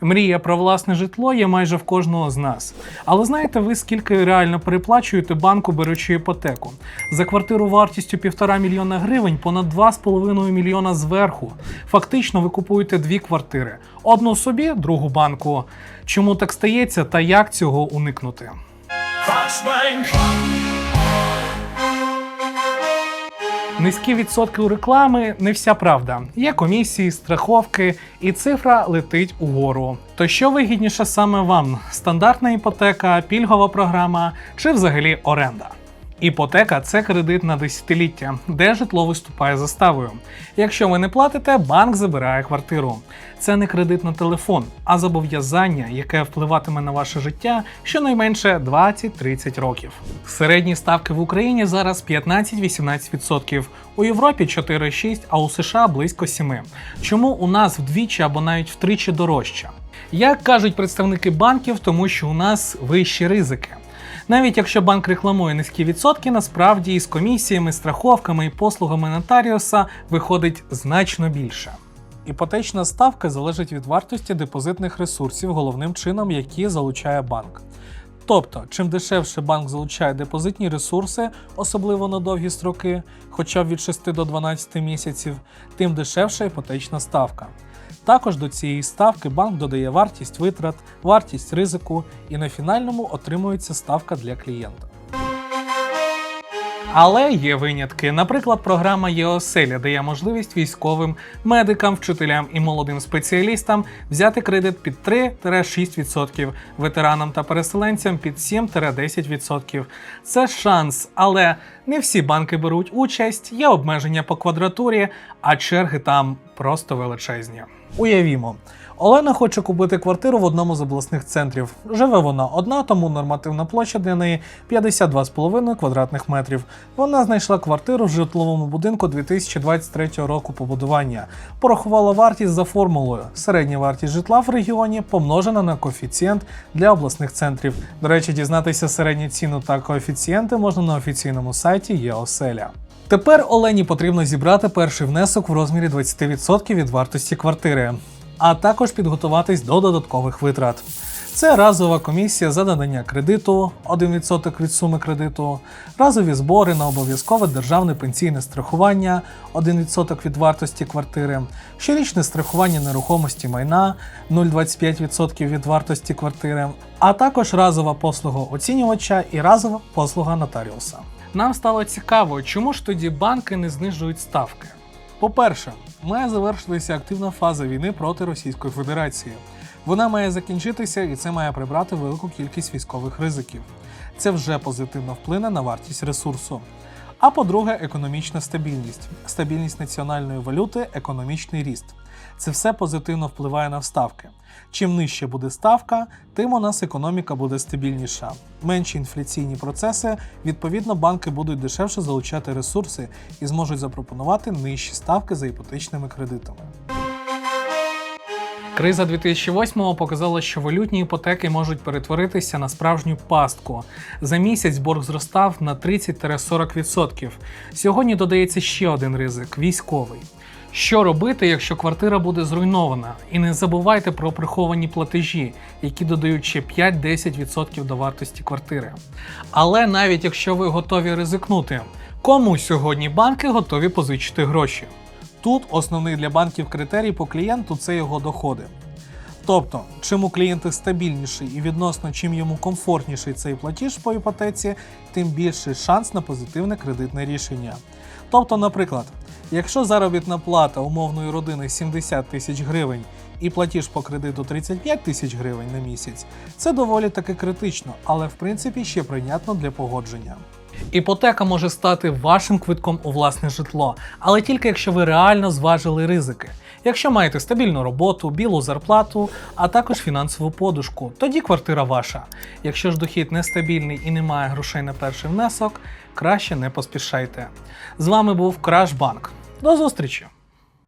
Мрія про власне житло є майже в кожного з нас. Але знаєте ви, скільки реально переплачуєте банку, беручи іпотеку? За квартиру вартістю півтора мільйона гривень понад 2,5 мільйона зверху. Фактично ви купуєте дві квартири: одну собі, другу банку. Чому так стається та як цього уникнути? Низькі відсотки у реклами не вся правда. Є комісії, страховки, і цифра летить угору. То що вигідніше саме вам: стандартна іпотека, пільгова програма чи взагалі оренда? Іпотека це кредит на десятиліття, де житло виступає заставою. Якщо ви не платите, банк забирає квартиру. Це не кредит на телефон, а зобов'язання, яке впливатиме на ваше життя щонайменше 20-30 років. Середні ставки в Україні зараз 15-18%, у Європі 4-6%, а у США близько 7%. Чому у нас вдвічі або навіть втричі дорожче? Як кажуть представники банків, тому що у нас вищі ризики. Навіть якщо банк рекламує низькі відсотки, насправді із комісіями, страховками і послугами нотаріуса виходить значно більше. Іпотечна ставка залежить від вартості депозитних ресурсів, головним чином, які залучає банк. Тобто, чим дешевше банк залучає депозитні ресурси, особливо на довгі строки, хоча б від 6 до 12 місяців, тим дешевша іпотечна ставка. Також до цієї ставки банк додає вартість витрат, вартість ризику і на фінальному отримується ставка для клієнта. Але є винятки. Наприклад, програма ЄОСЕЛЯ дає можливість військовим, медикам, вчителям і молодим спеціалістам взяти кредит під 3-6%, ветеранам та переселенцям під 7-10%. Це шанс, але не всі банки беруть участь, є обмеження по квадратурі, а черги там просто величезні. Уявімо, Олена хоче купити квартиру в одному з обласних центрів. Живе вона одна, тому нормативна площа для неї 52,5 квадратних метрів. Вона знайшла квартиру в житловому будинку 2023 року побудування. Порахувала вартість за формулою. Середня вартість житла в регіоні помножена на коефіцієнт для обласних центрів. До речі, дізнатися середню ціну та коефіцієнти можна на офіційному сайті ЄОСЕЛЯ. Тепер Олені потрібно зібрати перший внесок в розмірі 20% від вартості квартири, а також підготуватись до додаткових витрат. Це разова комісія за надання кредиту 1% від суми кредиту, разові збори на обов'язкове державне пенсійне страхування 1% від вартості квартири, щорічне страхування нерухомості майна 0,25% від вартості квартири, а також разова послуга оцінювача і разова послуга нотаріуса. Нам стало цікаво, чому ж тоді банки не знижують ставки. По-перше, має завершитися активна фаза війни проти Російської Федерації. Вона має закінчитися і це має прибрати велику кількість військових ризиків. Це вже позитивно вплине на вартість ресурсу. А по-друге, економічна стабільність, стабільність національної валюти, економічний ріст. Це все позитивно впливає на ставки. Чим нижче буде ставка, тим у нас економіка буде стабільніша. Менші інфляційні процеси, відповідно, банки будуть дешевше залучати ресурси і зможуть запропонувати нижчі ставки за іпотечними кредитами. Криза 2008-го показала, що валютні іпотеки можуть перетворитися на справжню пастку. За місяць борг зростав на 30-40%. Сьогодні додається ще один ризик військовий. Що робити, якщо квартира буде зруйнована? І не забувайте про приховані платежі, які додають ще 5-10% до вартості квартири. Але навіть якщо ви готові ризикнути, кому сьогодні банки готові позичити гроші? Тут основний для банків критерій по клієнту це його доходи. Тобто, чим у клієнта стабільніший і відносно чим йому комфортніший цей платіж по іпотеці, тим більший шанс на позитивне кредитне рішення. Тобто, наприклад, якщо заробітна плата умовної родини 70 тисяч гривень і платіж по кредиту 35 тисяч гривень на місяць, це доволі таки критично, але в принципі ще прийнятно для погодження. Іпотека може стати вашим квитком у власне житло, але тільки якщо ви реально зважили ризики. Якщо маєте стабільну роботу, білу зарплату, а також фінансову подушку, тоді квартира ваша. Якщо ж дохід нестабільний і немає грошей на перший внесок, краще не поспішайте. З вами був Крашбанк. До зустрічі!